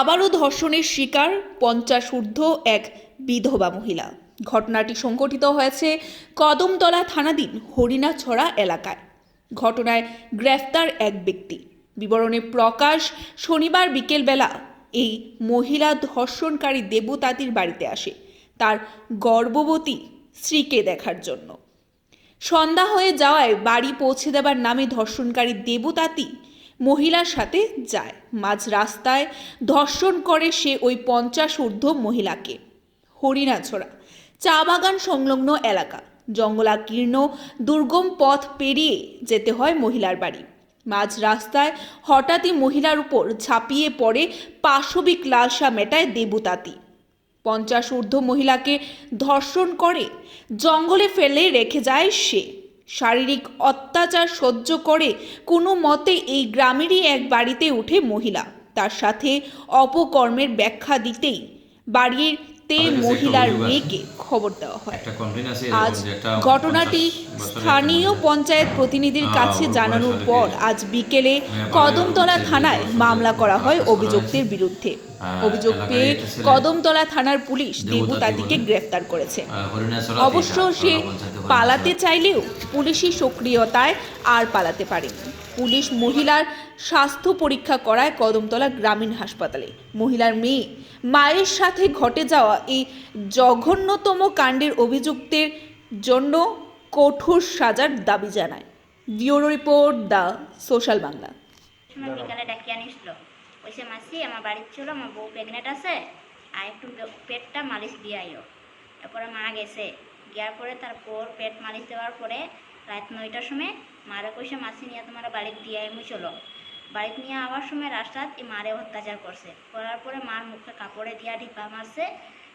আবারও ধর্ষণের শিকার পঞ্চাশ ঊর্ধ্ব এক বিধবা মহিলা। ঘটনাটি সংঘটিত হয়েছে কদমতলা থানাধীন হরিণাছড়া এলাকায়। ঘটনায় গ্রেফতার এক ব্যক্তি। বিবরণে প্রকাশ, শনিবার বিকেলবেলা এই মহিলা ধর্ষণকারী দেবতাতির বাড়িতে আসে। তার গর্ভবতী স্ত্রীকে দেখার জন্য। সন্ধ্যা হয়ে যাওয়ায় বাড়ি পৌঁছে দেবার নামে ধর্ষণকারী দেবতাতি মহিলার সাথে যায়। মাঝ রাস্তায় ধর্ষণ করে সে ওই পঞ্চাশ ঊর্ধ্ব মহিলাকে। হরিণাছড়া চা বাগান সংলগ্ন এলাকা। জঙ্গলাকীর্ণ, দুর্গম পথ পেরিয়ে যেতে হয় মহিলার বাড়ি। মাঝ রাস্তায় হঠাৎই মহিলার উপর ঝাঁপিয়ে পড়ে পাশবিক লালসা মেটায় দেবতাতি। পঞ্চাশ ঊর্ধ্ব মহিলাকে ধর্ষণ করে জঙ্গলে ফেলে রেখে যায় সে। শারীরিক অত্যাচার সহ্য করে কোনো মতে এই গ্রামেরই এক বাড়িতে উঠে মহিলা। তার সাথে অপকর্মের ব্যাখ্যা দিতেই বাড়ির তে মহিলার মেয়েকে খবর দেওয়া হয়। আজ ঘটনাটি স্থানীয় পঞ্চায়েত প্রতিনিধির কাছে জানানোর পর আজ বিকেলে কদমতলা থানায় মামলা করা হয় অভিযুক্তের বিরুদ্ধে। অভিযোগ পেয়ে কদমতলা থানার পুলিশ বলে। গ্রেফতার করেছে। অবশ্য সে। পালাতে চাইলেও পুলিশি সক্রিয়তায় আর পালাতে পারেনি। পুলিশ মহিলার স্বাস্থ্য পরীক্ষা করায় কদমতলা গ্রামীণ হাসপাতালে। মহিলার মেয়ে মায়ের সাথে ঘটে যাওয়া এই জঘন্যতম কাণ্ডের অভিযুক্তের জন্য কঠোর সাজার দাবি জানায়। Bureau report the social Bangla. বিকালে ডাকিয়ে আনিছিল কইছে, মাসি, আমার বাড়ির ছিল আমার বউ প্রেগনেন্ট আছে, আর একটু পেটটা মালিশ দিয়ে আইও। তারপরে মা গেছে। গিয়ার পরে তারপর পেট মালিশ দেওয়ার পরে রাত নয়টার সময় মারে কইছে, মাসি নিয়ে তোমার বাড়িতে দিয়ে আইমু, চলো। বাড়িতে নিয়ে আবার সময় রাস্তাত এই মারে অত্যাচার করছে। করার পরে মার মুখে কাপড়ে দিয়া ঢিপা মারছে।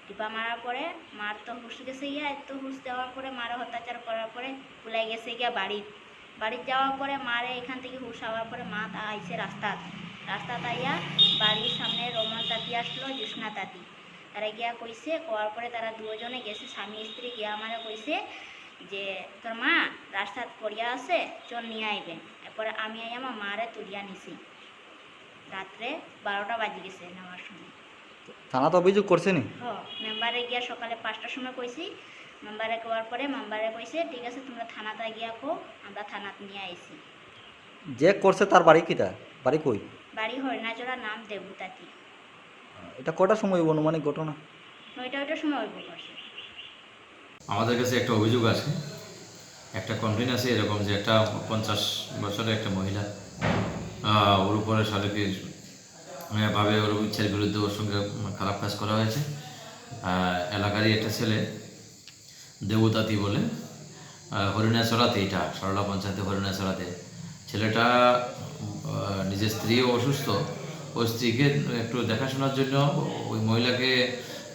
টিপা মারার পরে মার তো হুশ গেছে গিয়া, এত হুশ দেওয়ার পরে মারে অত্যাচার করার পরে কুলাই গেছে গিয়া বাড়ি বাড়িতে যাওয়ার পরে মারে এখান থেকে হুশ হওয়ার পরে মা তা আইছে রাস্তাত। রাস্তাত আইয়া বাড়ির সামনে রোমান তাঁতি আসলো, জ্যোৎস্না তাঁতি। তারা গিয়া কইছে কোয়ার পরে তারা দুজনে গেছে, স্বামী স্ত্রী গিয়া আমারে কইছে যে তোর মা রাস্তাত পড়িয়া আছে চল নিয়ে আইবে। এরপরে আমি আই আমার মারে তুলিয়া নিছি। রাত্রে বারোটা বাজি গেছে নেওয়ার সময়। থানা তো অভিযোগ করছে নি মেম্বারে গিয়া সকালে পাঁচটার সময় কইছি। মেম্বারে কোয়ার পরে মেম্বারে কইছে ঠিক আছে তোমরা থানাতে গিয়া কো আমরা থানাত নিয়ে আইছি। যে করছে তার বাড়ি কিটা বাড়ি কই? বাড়ি হরিণাচড়া নাম দেবতাতি এটা কটার সময় হইব অনুমানিক ঘটনা? নয়টা ওইটার সময় অল্প করছে আমাদের কাছে একটা অভিযোগ আছে। একটা কমপ্লেন আছে এরকম যে একটা পঞ্চাশ বছরের একটা মহিলা ওর উপরে শারীরিক ভাবে ওর ইচ্ছার বিরুদ্ধে ওর সঙ্গে খারাপ কাজ করা হয়েছে। এলাকারই একটা ছেলে দেবতাতি বলে আহ, হরিণাছড়াতে এটা সরলা পঞ্চায়েতে হরিণাছড়াতে ছেলেটা নিজের স্ত্রীও অসুস্থ ওই স্ত্রীকে একটু দেখাশোনার জন্য ওই মহিলাকে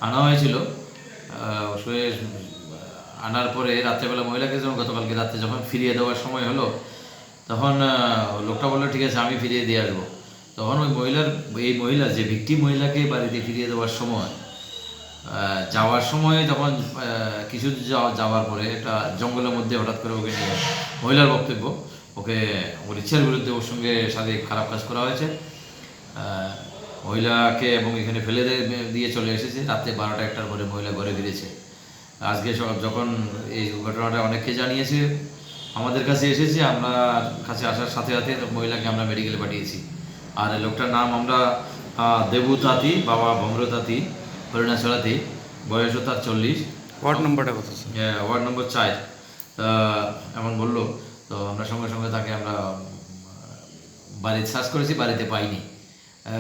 আনা হয়েছিল। সে আনার পরে রাত্রেবেলা মহিলাকে যখন গতকালকে রাত্রে যখন ফিরিয়ে দেওয়ার সময় হলো তখন লোকটা বলল ঠিক আছে আমি ফিরিয়ে দিয়ে আসব। তখন ওই মহিলার এই মহিলা যে ভিক্টি মহিলাকে বাড়িতে ফিরিয়ে দেওয়ার সময় যাওয়ার সময় আহ, কিছু যাওয়া- যাওয়ার পরে একটা জঙ্গলের মধ্যে হঠাৎ করে ওকে নিয়ে মহিলার বক্তব্য ওকে ওর ইচ্ছার বিরুদ্ধে ওর সঙ্গে শারীরিক খারাপ কাজ করা হয়েছে। মহিলাকে এবং এখানে ফেলে দিয়ে চলে এসেছে। রাত্রে বারোটা একটার পরে মহিলা ঘরে ফিরেছে। আজকে যখন এই ঘটনাটা অনেককে জানিয়েছে আমাদের কাছে এসেছে আমরা কাছে আসার সাথে সাথে মহিলাকে আমরা মেডিকেলে পাঠিয়েছি। আর লোকটার নাম আমরা দেবু তাঁতি বাবা ভম্র তাঁতি হরিণাছড়াতি বয়সও তার চল্লিশ। ওয়ার্ড নম্বরটা কত হ্যাঁ, ওয়ার্ড নম্বর চার। এমন বলল তো আমরা সঙ্গে সঙ্গে তাকে আমরা বাড়িতে সার্চ করেছি বাড়িতে পাইনি।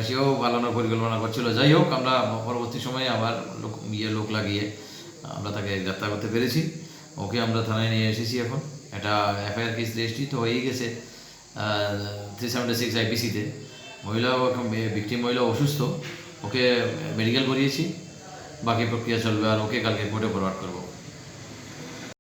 সেও পালানোর পরিকল্পনা করছিল। যাই হোক আমরা পরবর্তী সময়ে আবার লোক ইয়ে লোক লাগিয়ে আমরা তাকে গ্রেপ্তার করতে পেরেছি। ওকে আমরা থানায় নিয়ে এসেছি এখন। এটা এফআইআর কেস রেজিস্ট্রি তো হয়েই গেছে থ্রি সেভেন্টি সিক্স আইপিসিতে মহিলা ভিক্টিম মহিলা অসুস্থ। ওকে মেডিকেল করিয়েছি। বাকি প্রক্রিয়া চলবে আর ওকে কালকে কোর্টে ফরওয়ার্ড করব।